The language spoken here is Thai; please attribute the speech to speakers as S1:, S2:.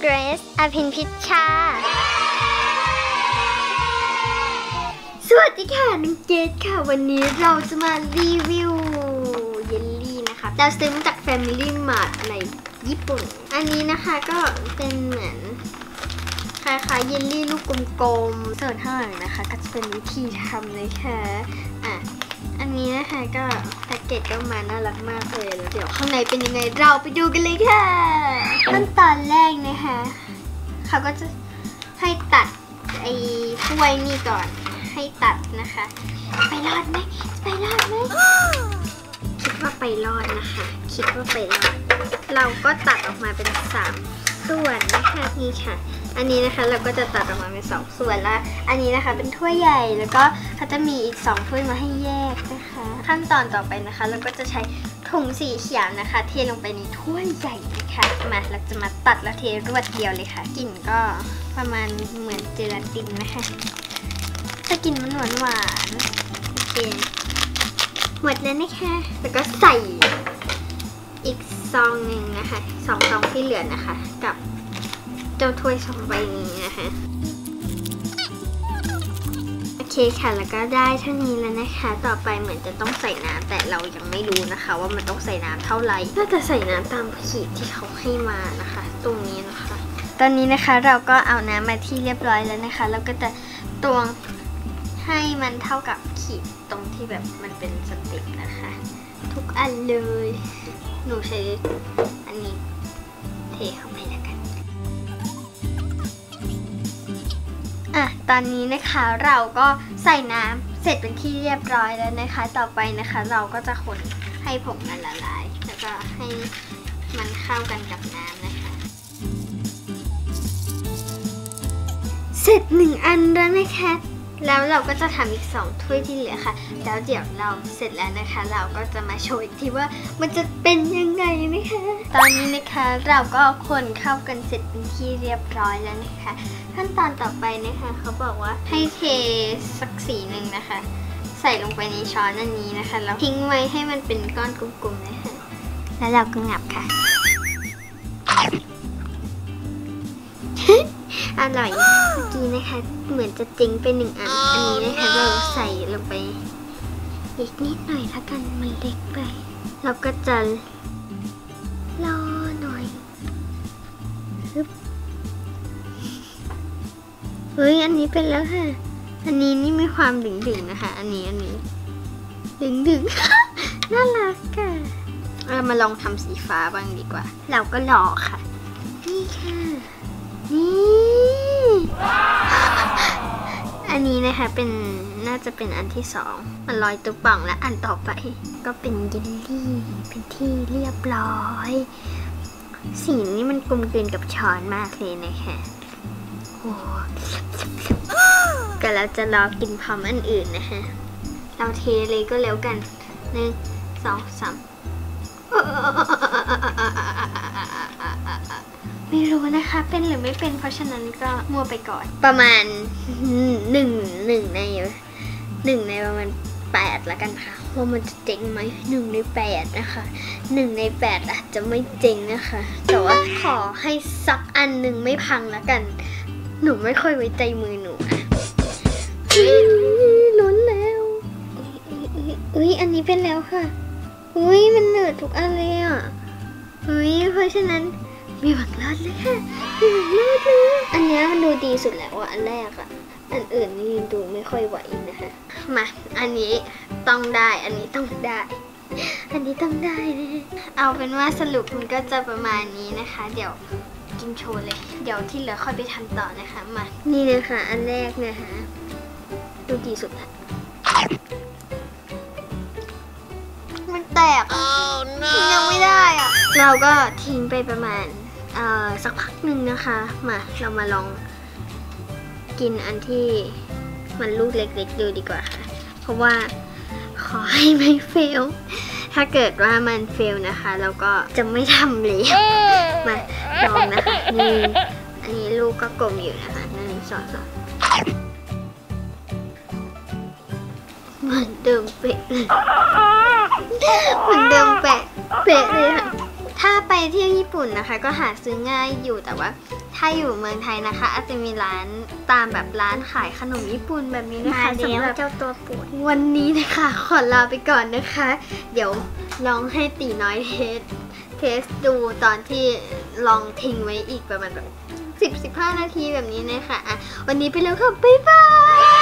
S1: เกรซอภินพิชชา สวัสดีค่ะน้องเกดค่ะ วันนี้เราจะมารีวิวเยลลี่นะคะเราซื้อมาจาก Family Mart อะไรญี่ปุ่น อันนี้นะคะก็เป็นเหมือนคล้ายๆเยลลี่ลูกกลมๆส่วนข้างหลังนะคะ ก็จะเป็นวิธีทำเลยค่ะ อะ อันนี้นะคะก็แพ็กเกจก็มาน่ารักมากเลยแล้วเดี๋ยวข้างในเป็นยังไงเราไปดูกันเลยค่ะขั้นตอนแรกนะคะเขาก็จะให้ตัดไอ้ถ้วยนี่ก่อนให้ตัดนะคะ ไปรอดไหมไปรอดไหมคิดว่าไปรอดนะคะ คิดว่าไปรอด เราก็ตัดออกมาเป็นสาม ส่วนนะคะนี่ค่ะ อันนี้นะคะเราก็จะตัดออกมาเป็นสองส่วนแล้ว อันนี้นะคะเป็นถ้วยใหญ่แล้วก็เขาจะมีอีกสองถ้วยมาให้แยกนะคะ ขั้นตอนต่อไปนะคะ เราก็จะใช้ถุงสีเขียวนะคะ เทลงไปในถ้วยใหญ่นะคะมาเราจะมาตัดแล้วเทรวดเดียวเลยค่ะกลิ่นก็ประมาณเหมือนเจลาตินนะคะจะกลิ่นมันหวานหวานโอเคหมดแล้วนะคะ แล้วก็ใส่อีก ซองหนึ่งนะคะสองซองที่เหลือนะคะ กับเจ้าถ้วยสองใบนี้นะคะโอเคค่ะแล้วก็ได้เท่านี้แล้วนะคะ ต่อไปเหมือนจะต้องใส่น้ำแต่เรายังไม่รู้นะคะ ว่ามันต้องใส่น้ำเท่าไหร่น่าจะใส่น้ำตามขีดที่เขาให้มานะคะ ตรงนี้นะคะ ตอนนี้นะคะเราก็เอาน้ำมาที่เรียบร้อยแล้วนะคะ แล้วก็จะตวงให้มันเท่ากับขีด ตรงที่แบบมันเป็นสต็ปนะคะ ทุกอันเลย หนูใช้อันนี้เทเข้าไปแล้วกัน อะ ตอนนี้นะคะเราก็ใส่น้ำเสร็จเป็นที่เรียบร้อยแล้วนะคะ ต่อไปนะคะเราก็จะคนให้ผงมันละลาย แล้วก็ให้มันเข้ากันกับน้ำนะคะ เสร็จหนึ่งอันแล้วนะคะ แล้วเราก็จะทำอีกสองถ้วยที่เหลือค่ะแล้วเดี๋ยวเราเสร็จแล้วนะคะ เราก็จะมาโชว์อีกทีว่ามันจะเป็นยังไงนะคะ ตอนนี้นะคะเราก็คนเข้ากันเสร็จเป็นที่เรียบร้อยแล้วนะคะ ขั้นตอนต่อไปนะคะ เขาบอกว่าให้เทสักสีหนึ่งนะคะ ใส่ลงไปในช้อนอันนี้นะคะแล้วทิ้งไว้ให้มันเป็นก้อนกลมๆนะคะ แล้วเราก็งับค่ะอร่อย เมื่อกี้นะคะ เหมือนจะจริงไปหนึ่งอัน อันนี้นะคะเราใส่ลงไป อีกนิดหน่อยละกันมันเล็กไป เราก็จะรอหน่อยฮึบเฮ้ยอันนี้เป็นแล้วค่ะ อันนี้นี่มีความดึงๆนะคะ อันนี้อันนี้ ดึงๆน่ารักค่ะเรามาลองทำสีฟ้าบ้างดีกว่า เราก็รอค่ะ นี่ค่ะ นี่ อันนี้นะคะเป็นน่าจะเป็นอันที่สองมันลอยตุ๊กป่องและอันต่อไป ก็เป็นเยลลี่เป็นที่เรียบร้อย สีนี้มันกลมกลืนกับช้อนมากเลยนะคะโอ้ก็เราจะรอกินพร้อมอันอื่นนะคะเราเทเลยก็แล้วกันหนึ่งสองสาม ไม่รู้นะคะ เป็นหรือไม่เป็นเพราะฉะนั้นก็มั่วไปก่อน ประมาณหนึ่งหนึ่งในหนึ่งในประมาณแปดละกันค่ะว่ามันจะเจ๋งไหมหนึ่งในแปดนะคะหนึ่งในแปดอาจจะไม่เจ๋งนะคะ แต่ว่าขอให้สักอันหนึ่งไม่พังละกัน หนูไม่ค่อยไว้ใจมือหนูอะลุ้นแล้วอุ้ยอันนี้เป็นแล้วค่ะอุ้ยมันเหนืดทุกอันเลยอะอุ้ยเพราะฉะนั้น มีหวังรอดเลยค่ะมีหวังรอดเลยอันเนี้ยมันดูดีสุดแล้วอะอันแรกอะอันอื่นนี่ดูไม่ค่อยไหวนะคะมาอันนี้ต้องได้อันนี้ต้องได้ อันนี้ต้องได้นะเอาเป็นว่าสรุปมันก็จะประมาณนี้นะคะ เดี๋ยวกินโชว์เลย เดี๋ยวที่เหลือค่อยไปทำต่อนะคะมานี่นะคะ อันแรกนะคะดูดีสุดละมันแตกอะยังไม่ได้อะเราก็ทิ้งไปประมาณเอ่อ สักพักหนึ่งนะคะ มาเรามาลองกินอันที่มันลูกเล็กๆดูดีกว่าค่ะ เพราะว่าขอให้ไม่เฟล ถ้าเกิดว่ามันเฟลนะคะเราก็จะไม่ทำเลยมาลองนะคะนี่อันนี้ลูกก็กลมอยู่นะคะหนึ่งสองสามเหมือนเดิมเป๊ะเลยเหมือนเดิมแปะะเลยค่ะ ถ้าไปเที่ยวญี่ปุ่นนะคะ ก็หาซื้อง่ายอยู่แต่ว่า ถ้าอยู่เมืองไทยนะคะ อาจจะมีร้านตามแบบร้านขายขนมญี่ปุ่นแบบนี้นะ
S2: มา
S1: คะ
S2: เลี้ย
S1: สำ
S2: ง
S1: หรับ
S2: เจ้าตัวป่วย
S1: วันนี้นะคะ ขอลาไปก่อนนะคะ เดี๋ยวลองให้ตีน้อยเทสเทสดูตอนที่ลองทิ้งไว้อีกประมาณแบบ10-15นาทีแบบนี้นะคะอะวันนี้ไปแล้วค่ะ บ๊ายบาย